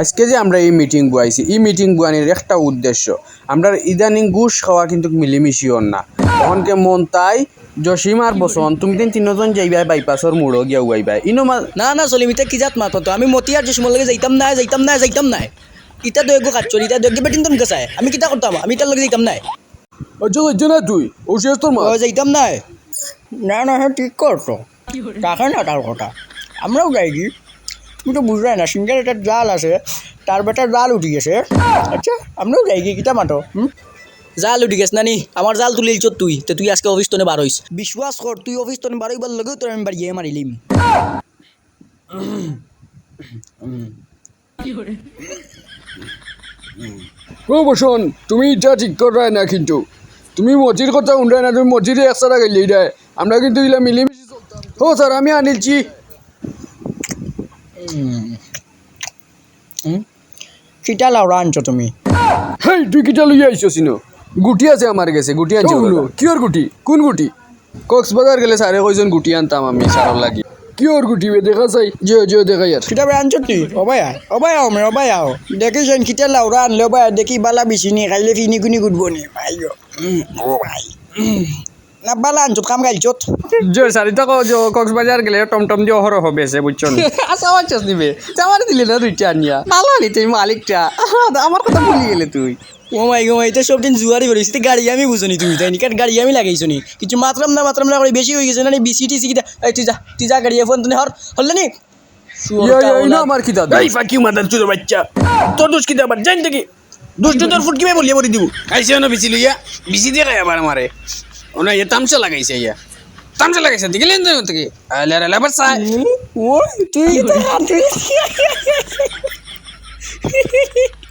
আজকে যে আমরা এই মিটিং বুয়াইছি এই মিটিং বুয়ানির একটা উদ্দেশ্য আমরা ইদানিং ঘুষ খাওয়া কিন্তু মিলিমিশিও না। তখনকে মন তাই জসিম আর বসন তুমি দিন তিনজন যাইবা বাইপাসর মুড়ো গিয়া উগাইবা ইনো মা না না চলিম ইতা কি জাত মাত আমি মতি আর জসিমৰ লগে যাইতাম নাই যাইতাম নাই যাইতাম নাই। ইতা দৈগ্য কাটছর ইতা দৈগ্য বেটিন কেঁচাই আমি কিতা করতাম? আমি তার লগে যাইতাম নাই। আচ্ছা যাইছে না তুই ও শেষ তোর মা। ও যাইতাম নাই। না না হ্যাঁ ঠিক করতো তাকে না তার কথা। আমরাও যাই কি তুমি তো বুঝলাই না সিঙ্গার একটা জাল আছে তার বেটার জাল উঠি গেছে আচ্ছা আমরাও যাই কি কিতা মাতো হুম? জাল উঠি গেছে নানি আমার জাল তুলি লিছ তুই তো তুই আজকে অফিস তনে বার হইস বিশ্বাস কর তুই অফিস তনে বার হইবার লগেও তোর আমি বাড়িয়ে মারিলিম ও বসন তুমি এটা ঠিক করাই না কিন্তু। তুমি মজির কথা উন্ডায় না তুমি মজিরে একসাথে গেলে দেয় আমরা কিন্তু ইলা মিলিমিশি চলতাম। ও স্যার আমি আনিলছি। কিটা লাউড়া আনছো তুমি। হেই তুই কিটা লইয়া আইছো সিনো গুটি আছে আমার কাছে গুটি আনছি কিয়র গুটি? কোন গুটি? কক্সবাজার গেলে স্যারে কইজন গুটি আনতাম আমি সারর লাগি। কিয়র গুটি বে দেখা চাই। যে যে দেখা ইয়ার কিটা বে আনছো তুই? অবাই আয় অবাই আও মে অবাই আও দেখিছেন কিটা লাউড়া আনলে অবাই দেখি বালা বিচিনি খাইলে ফিনি কুনি গুটবো নি ভাই ও ভাই। না বালা আনছো কাম গাইছত জোর সারিতা কো কক্সবাজার গেলে টমটম দিয়ে অহর হবে সে বুঝছ আচ্ছা আমার চাস আমার দিলে না দুইটা আনিয়া। ভালো আনি তুই মালিকটা। আমার কথা ভুলি গেলে তুই। ও মাই গো মাই সব দিন জুয়ারি বেরিয়েছি তো গাড়ি আমি বুঝনি তুমি তাই নিকার গাড়ি আমি লাগাইছো নি? কিছু মাত্রাম না মাত্রাম না করে বেশি হয়ে গেছে না বিসি টিসি কিটা। এই তুই যা তুই যা গাড়ি ফোন তুমি হর হলে নি আমার কি দাদা এই ফাকি মাদার চুলো বাচ্চা। তোর দোষ কি আবার জান দেখি দোষ তোর ফুট কীভাবে বলিয়ে বলি দিব। আইসে না বিচি লইয়া বিচি দিয়ে খাই আবার আমারে ওনা এ তামসা লাগাইছে ইয়া। তামসা লাগাইছে দেখি লেন দেন থেকে আলে আলে আবার সাই। ও তুই তো